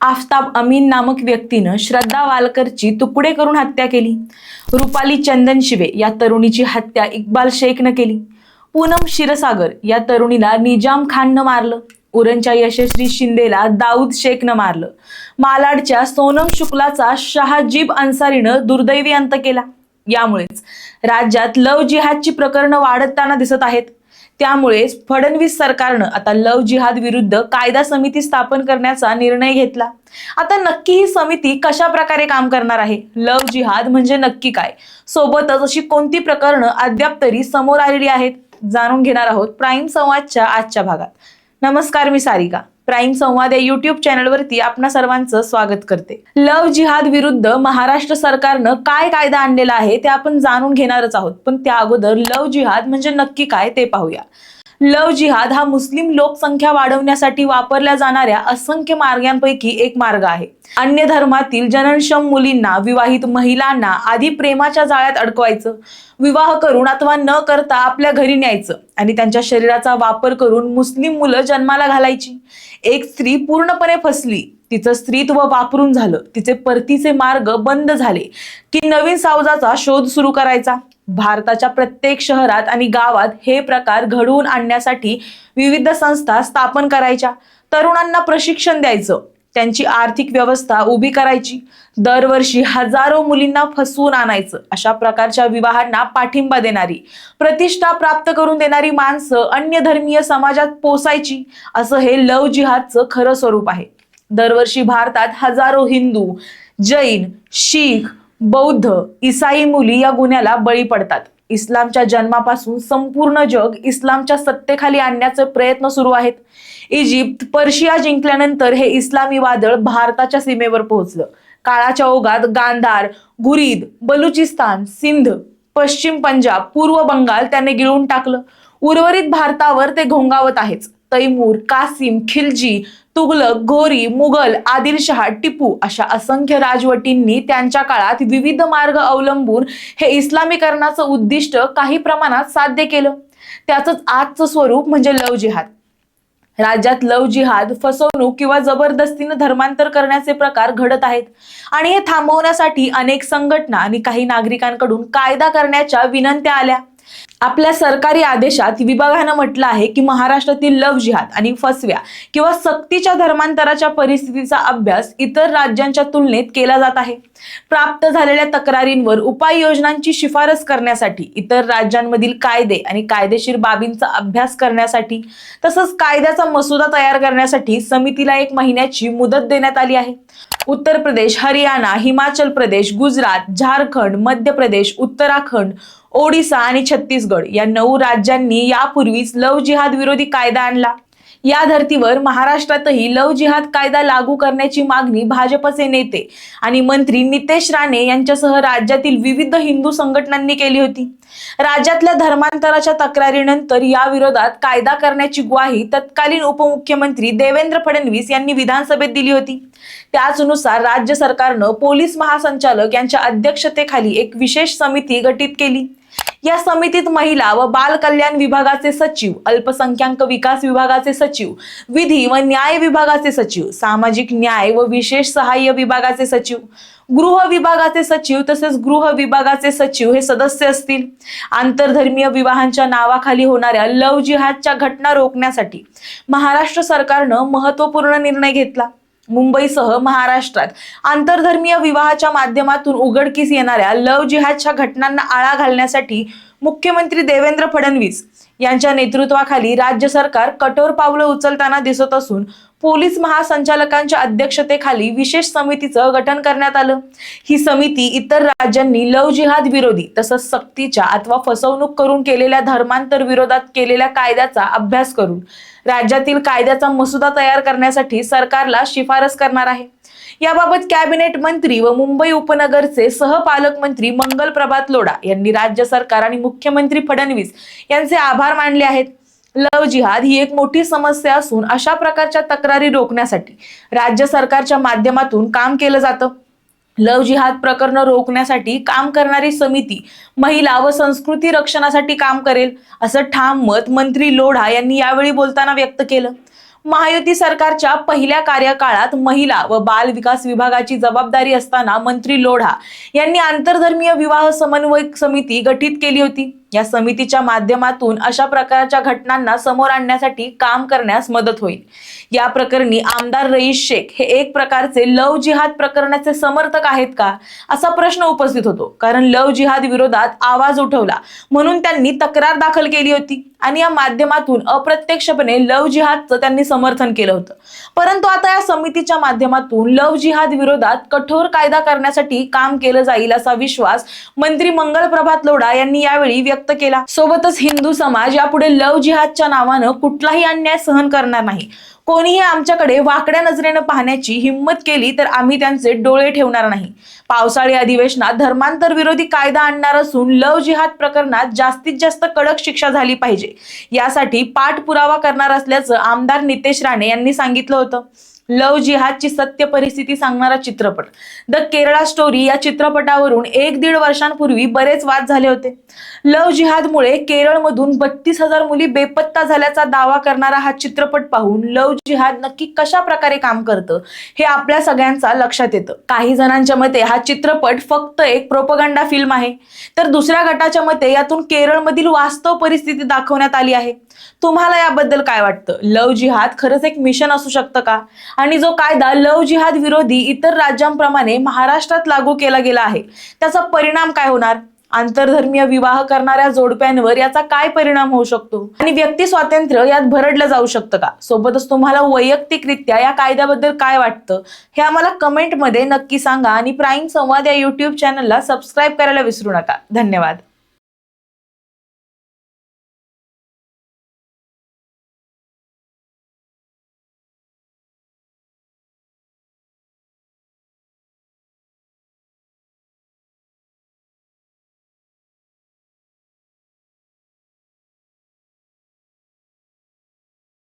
आफताब अमीन नामक व्यक्तीनं श्रद्धा वालकरची तुकडे करून हत्या केली. रुपाली चंदन शिवे या तरुणीची हत्या इक्बाल शेखनं केली. पूनम क्षीरसागर या तरुणीला निजाम खाननं मारलं. उरणच्या यशस्वी शिंदेला दाऊद शेखनं मारलं. मालाडच्या सोनम शुक्लाचा शहाजीब अन्सारीनं दुर्दैवी अंत केला. यामुळेच राज्यात लव जिहादची प्रकरणं वाढताना दिसत आहेत. त्यामुळे फडणवीस सरकारनं आता लव जिहाद विरुद्ध कायदा समिती स्थापन करण्याचा निर्णय घेतला. आता नक्की ही समिती कशा प्रकारे काम करणार आहे? लव जिहाद म्हणजे नक्की काय? सोबतच अशी कोणती प्रकरणं अद्याप तरी समोर आलेली आहेत? जाणून घेणार आहोत प्राईम संवादच्या आजच्या भागात. नमस्कार मी सारिका. प्राईम संवाद या युट्यूब चॅनलवरती आपणा सर्वांचं स्वागत करते. लव जिहाद विरुद्ध महाराष्ट्र सरकारनं काय कायदा आणलेला आहे ते आपण जाणून घेणारच आहोत. पण त्या अगोदर लव जिहाद म्हणजे नक्की काय ते पाहूया. लव जिहाद हा मुस्लिम लोकसंख्या वाढवण्यासाठी वापरल्या जाणाऱ्या असंख्य मार्गांपैकी एक मार्ग आहे. अन्य धर्मातील जननक्षम मुलींना विवाहित महिलांना आधी प्रेमाच्या जाळ्यात अडकवायचं विवाह करून अथवा न करता आपल्या घरी न्यायचं आणि त्यांच्या शरीराचा वापर करून मुस्लिम मुलं जन्माला घालायची. एक स्त्री पूर्णपणे फसली तिचं स्त्रीत्व वापरून झालं तिचे परतीचे मार्ग बंद झाले की नवीन सावजाचा शोध सुरू करायचा. भारताच्या प्रत्येक शहरात आणि गावात हे प्रकार घडवून आणण्यासाठी विविध संस्था स्थापन करायच्या. तरुणांना प्रशिक्षण द्यायचं. त्यांची आर्थिक व्यवस्था उभी करायची. दरवर्षी हजारो मुलींना फसवून आणायचं. अशा प्रकारच्या विवाहांना पाठिंबा देणारी प्रतिष्ठा प्राप्त करून देणारी माणसं अन्य धर्मीय समाजात पोसायची असं हे लव जिहादचं खरं स्वरूप आहे. दरवर्षी भारतात हजारो हिंदू जैन शीख बौद्ध इसाई मुली या गुन्ह्याला बळी पडतात. इस्लामच्या जन्मापासून संपूर्ण जग इस्लामच्या सत्तेखाली आणण्याचे प्रयत्न सुरू आहेत. इजिप्त पर्शिया जिंकल्यानंतर हे इस्लामी वादळ भारताच्या सीमेवर पोहोचलं. काळाच्या ओघात गांधार गुरीद बलुचिस्तान सिंध पश्चिम पंजाब पूर्व बंगाल त्याने गिळून टाकलं. उर्वरित भारतावर ते घोंगावत आहेच तैमूर कासिम खिलजी तुगलक घोरी मुघल आदिलशहा टिपू अशा असंख्य राजवटींनी त्यांच्या काळात विविध मार्ग अवलंबून हे इस्लामीकरणाचं उद्दिष्ट काही प्रमाणात साध्य केलं. त्याचंच आजचं स्वरूप म्हणजे लव जिहाद. राज्यात लव जिहाद फसवणूक किंवा जबरदस्तीनं धर्मांतर करण्याचे प्रकार घडत आहेत. आणि हे थांबवण्यासाठी अनेक संघटना आणि काही नागरिकांकडून कायदा करण्याच्या विनंत्या आल्या. आपल्या सरकारी आदेशात विभागानं म्हटलं आहे की महाराष्ट्रातील लव जिहाद आणि फसव्या किंवा सक्तीच्या धर्मांतराच्या परिस्थितीचा अभ्यास इतर राज्यांच्या तुलनेत केला जात आहे. प्राप्त झालेल्या तक्रारींवर उपाययोजनांची शिफारस करण्यासाठी इतर राज्यांमधील कायदे आणि कायदेशीर बाबींचा अभ्यास करण्यासाठी तसंच कायद्याचा मसुदा तयार करण्यासाठी समितीला एक महिन्याची मुदत देण्यात आली आहे. उत्तर प्रदेश हरियाणा हिमाचल प्रदेश गुजरात झारखंड मध्य प्रदेश उत्तराखंड ओडिसा आणि छत्तीसगड या नऊ राज्यांनी यापूर्वीच लव जिहाद विरोधी कायदा आणला. या धर्तीवर महाराष्ट्रातही लव जिहाद कायदा लागू करण्याची मागणी भाजपचे नेते आणि मंत्री नितेश राणे यांच्यासह राज्यातील विविध हिंदू संघटनांनी केली होती. राज्यातल्या धर्मांतराच्या तक्रारीनंतर या विरोधात कायदा करण्याची ग्वाही तत्कालीन उपमुख्यमंत्री देवेंद्र फडणवीस यांनी विधानसभेत दिली होती. त्याचनुसार राज्य सरकारनं पोलीस महासंचालक यांच्या अध्यक्षतेखाली एक विशेष समिती गठीत केली. या समितीत महिला व बाल कल्याण विभागाचे सचिव अल्पसंख्याक विकास विभागाचे सचिव विधी व न्याय विभागाचे सचिव सामाजिक न्याय व विशेष सहाय्य विभागाचे सचिव गृह विभागाचे सचिव तसेच गृह विभागाचे सचिव हे सदस्य असतील. आंतरधर्मीय विवाहांच्या नावाखाली होणाऱ्या लव जिहादच्या घटना रोखण्यासाठी महाराष्ट्र सरकारनं महत्त्वपूर्ण निर्णय घेतला. मुंबईसह महाराष्ट्रात. आंतरधर्मीय विवाहाच्या माध्यमातून उघडकीस येणाऱ्या लव जिहादच्या घटनांना आळा घालण्यासाठी मुख्यमंत्री देवेंद्र फडणवीस यांच्या नेतृत्वाखाली राज्य सरकार कठोर पावलं उचलताना दिसत असून पोलीस महासंचालकांच्या अध्यक्षतेखाली विशेष समितीचं गठन करण्यात आलं. ही समिती इतर राज्यांनी लव जिहाद विरोधी तसंच सक्तीच्या अथवा फसवणूक करून केलेल्या धर्मांतर विरोधात केलेल्या कायद्याचा अभ्यास करून राज्यातील कायद्याचा मसुदा तयार करण्यासाठी सरकारला शिफारस करणार आहे. याबाबत कॅबिनेट मंत्री व मुंबई उपनगरचे सहपालकमंत्री मंगल प्रभात लोढा यांनी राज्य सरकार आणि मुख्यमंत्री फडणवीस यांचे आभार मानले आहेत. लव जिहाद ही एक मोठी समस्या असून अशा प्रकारच्या तक्रारी रोखण्यासाठी राज्य सरकारच्या माध्यमातून काम केलं जातं. लव जिहाद प्रकरण रोखण्यासाठी काम करणारी समिती महिला व संस्कृती रक्षणासाठी काम करेल असं ठाम मत मंत्री लोढा यांनी यावेळी बोलताना व्यक्त केलं. महायुती सरकारच्या पहिल्या कार्यकाळात महिला व बाल विकास विभागाची जबाबदारी असताना मंत्री लोढा यांनी आंतरधर्मीय विवाह समन्वय समिती गठीत केली होती. या समितीच्या माध्यमातून अशा प्रकारच्या घटनांना समोर आणण्यासाठी काम करण्यास मदत होईल. या प्रकरणी आमदार रईस शेख हे एक प्रकारचे लव जिहाद प्रकरणाचे समर्थक आहेत का? असा प्रश्न उपस्थित होतो. कारण लव जिहाद विरोधात आवाज उठवला. म्हणून त्यांनी तक्रार दाखल केली होती. आणि या माध्यमातून अप्रत्यक्षपणे लव जिहादचं त्यांनी समर्थन केलं होतं. परंतु आता या समितीच्या माध्यमातून लव जिहाद विरोधात कठोर कायदा करण्यासाठी काम केलं जाईल असा विश्वास मंत्री मंगल प्रभात लोढा यांनी यावेळी व्यक्त केला. सोबतच हिंदू समाज यापुढे लव जिहादच्या नावानं कुठलाही अन्याय सहन करणार नाही. कोणीही आमच्याकडे वाकड्या नजरेनं पाहण्याची हिंमत केली तर आम्ही त्यांचे डोळे ठेवणार नाही. पावसाळी अधिवेशनात धर्मांतर विरोधी कायदा आणणार असून लव जिहाद प्रकरणात जास्तीत जास्त कडक शिक्षा झाली पाहिजे. यासाठी पाठपुरावा करणार असल्याचं आमदार नितेश राणे यांनी सांगितलं होतं. लव जिहादची सत्य परिस्थिती सांगणारा चित्रपट. द केरळा स्टोरी या चित्रपटावरून एक दीड वर्षांपूर्वी बरेच वाद झाले होते. लव जिहादमुळे केरळमधून बत्तीस हजार मुली बेपत्ता झाल्याचा दावा करणारा हा चित्रपट पाहून लव जिहाद नक्की कशा प्रकारे काम करतं हे आपल्या सगळ्यांचा लक्षात येतं. काही जणांच्या मते हा चित्रपट फक्त एक प्रोपगंडा फिल्म आहे. तर दुसऱ्या गटाच्या मते यातून केरळमधील वास्तव परिस्थिती दाखवण्यात आली आहे. तुम्हाला याबद्दल काय वाटतं? लव जिहाद खरंच एक मिशन असू शकतं का? आणि जो कायदा लव जिहाद विरोधी इतर राज्यांप्रमाणे महाराष्ट्रात लागू केला गेला आहे त्याचा परिणाम काय होणार? आंतरधर्मीय विवाह करणाऱ्या जोडप्यांवर याचा काय परिणाम होऊ शकतो? आणि व्यक्ती स्वातंत्र्य यात भरडलं जाऊ शकतं का? सोबतच तुम्हाला वैयक्तिकरित्या या कायद्याबद्दल काय वाटतं? हे आम्हाला कमेंटमध्ये नक्की सांगा आणि प्राईम संवाद या युट्यूब चॅनलला सबस्क्राईब करायला विसरू नका. धन्यवाद.